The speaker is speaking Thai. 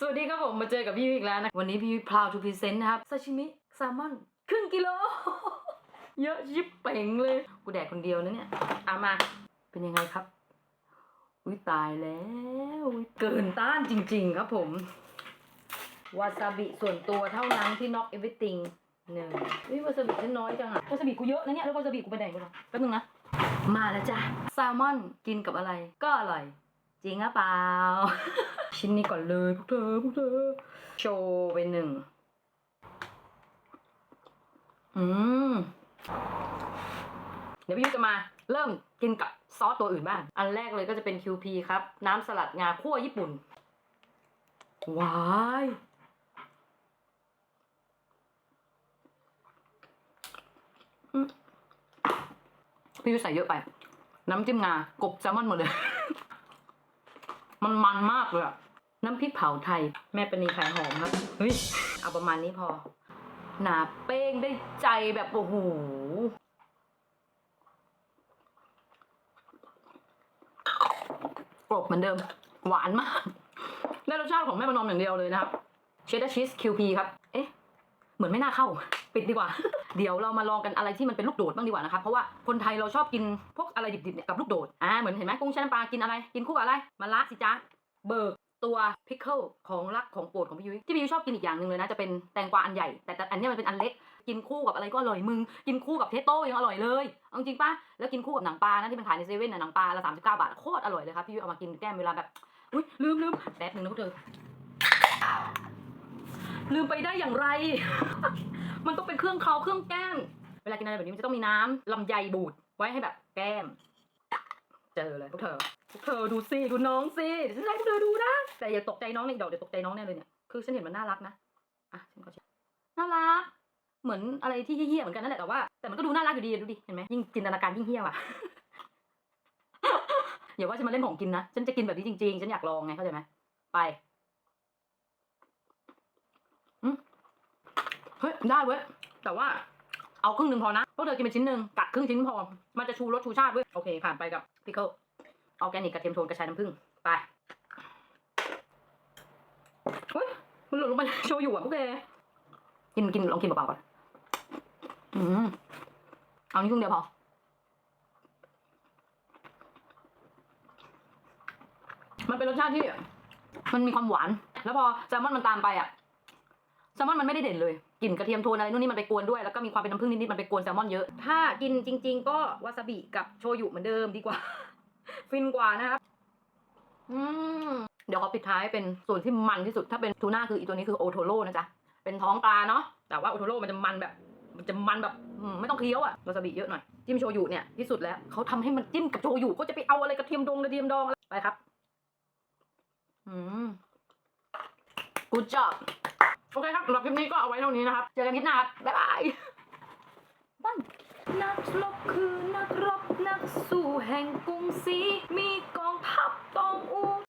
สวัสดีครับผมมาเจอกับพี่ยุ้ยอีกแล้วนะ วันนี้พี่ยุ้ยพราวทูพรีเซนต์นะครับซาชิมิแซลมอนครึ่งกิโล เยอะยิบเป่งเลย กูแดกคนเดียวนะเนี่ยเอามา เป็นยังไงครับ อุ้ยตายแล้วอุ๊ยเกินต้านจริง ๆ ครับผม วาซาบิส่วนตัวเท่านั้นที่น็อกเอ v ว r y t h i n g หนึ่งวิวาซาบิฉันน้อยจังอะวาซาบิกูเยอะนะเนี่ยแล้ววาซาบิกูไปไหนกูล่ะแป๊บนึงนะมาแล้วจ้ะแซลมอนกินกับอะไร ก็อร่อย จริงหรือเปล่า ชิ้นนี้ก่อนเลยพวกเธอพวกเธอ โชว์ไปหนึ่งอืมเดี๋ยวพี่ยุทธจะมาเริ่มกินกับซอสตัวอื่นบ้าง อันแรกเลยก็จะเป็น QP ครับ น้ำสลัดงาคั่วญี่ปุ่น ว้ายพี่ยุทธใส่เยอะไป น้ำจิ้มงากบแซลมอนหมดเลย มันมันมากเลยอะ น้ำพริกเผาไทย แม่ปณีขายหอมครับเฮ้ยเอาประมาณนี้พอ หนาเป้งได้ใจแบบโอ้โหกรอบเหมือนเดิม หวานมาก ได้รสชาติของแม่ประนอมอย่างเดียวเลยนะครับเชดดาร์ชีส QP ครับ เอ๊ะ เหมือนไม่น่าเข้า ปิดดีกว่า เดี๋ยวเรามาลองกันอะไรที่มันเป็นลูกโดดบ้างดีกว่านะครับ เพราะว่าคนไทยเราชอบกินพวกอะไรดิบๆเนี่ยกับลูกโดด อ่า เหมือนเห็นไหมกุ้งแช่น้ำปลากินอะไร กินคู่กับอะไรมะระสิจ๊ะเบิก ตัวพิคเกิลของรักของโปรดของพี่ยุ้ยที่พี่ยุ้ยชอบกินอีกอย่างหนึ่งเลยนะจะเป็นแตงกวาอันใหญ่ แต่แต่อันเนี้ยมันเป็นอันเล็ก กินคู่กับอะไรก็อร่อยมึง กินคู่กับเทสโต้ยังอร่อยเลยเอาจริงปะแล้วกินคู่กับหนังปลานะที่มันขายในเซเว่นน่ะหนังปลาละสามสิบเก้าบาทโคตรอร่อยเลยครับพี่ยุ้ยเอามากินแก้มเวลาแบบอุ้ยลืมลืมแป๊บหนึ่งนะพวกเธอลืมไปได้อย่างไร มันต้องเป็นเครื่องเค้าเครื่องแก้ม เวลากินอะไรแบบนี้มันจะต้องมีน้ำลำไยบูดไว้ให้แบบแก้ม เจอเลยพวกเธอ เธอดูสิดูน้องสิเดี๋ยวฉันให้พวกเธอดูนะ แต่อย่าตกใจน้องในดอกเดี๋ยวตกใจน้องแน่เลยเนี่ย คือฉันเห็นมันน่ารักนะ อะฉันขอเช็น่ารัก เหมือนอะไรที่เฮี้ยๆเหมือนกันนั่นแหละแต่ว่า แต่มันก็ดูน่ารักอยู่ดีดูดิเห็นไหมยิ่งจินตนาการยิ่งเฮี้ยว่ะอย่าว่าฉันมาเล่นของกินนะ ฉันจะกินแบบนี้จริงๆ ฉันอยากลองไงเข้าใจไหมไปเฮ้ยได้เว้ย แต่ว่าเอาครึ่งหนึ่งพอนะพวกเธอกินเป็นชิ้นหนึ่งกัดครึ่งชิ้นพอ มันจะชูรสชูชาติเว้ย โอเคผ่านไปกับพิเคิล ออร์แกนิกกระเทียมโทนกระชายน้ำผึ้งไปเฮ้ยมันหล่นลงไปในโชยุอะพวกแกกินกินลองกินเปล่าๆก่อนอืมเอานี่ครึ่งเดียวพอมันเป็นรสชาติที่ มันมีความหวาน แล้วพอแซลมอนมันตามไปอะแซลมอนมันไม่ได้เด่นเลยกลิ่นกระเทียมโทนอะไรนู่นนี่มันไปกวนด้วยแล้วก็มีความเป็นน้ำผึ้งนิดๆมันไปกวนแซลมอนเยอะ ถ้ากินจริง ๆ ก็วาซาบิกับโชยุเหมือนเดิมดีกว่า ฟินกว่านะครับอืมเดี๋ยวขอปิดท้ายเป็นส่วนที่มันที่สุด ถ้าเป็นทูน่าคืออีตัวนี้คือโอโทโร่นะจ๊ะ เป็นท้องปลาเนาะ แต่ว่าโอโทโร่มันจะมันแบบ มันจะมันแบบไม่ต้องเคี้ยวอะวาซาบิเยอะหน่อย จิ้มโชยุเนี่ยที่สุดแล้วเขาทำให้มันจิ้มกับโชยุก็จะไปเอาอะไรกระเทียมดงกระเทียมดองอะไรไปครับ อืม good job โอเคครับสำหรับคลิปนี้ก็เอาไว้เท่านี้นะครับ เจอกันคลิปหน้าครับบ๊ายบาย ลบคือนักรบนักสู้แห่งกรุงศรีมีกองทัพตองอู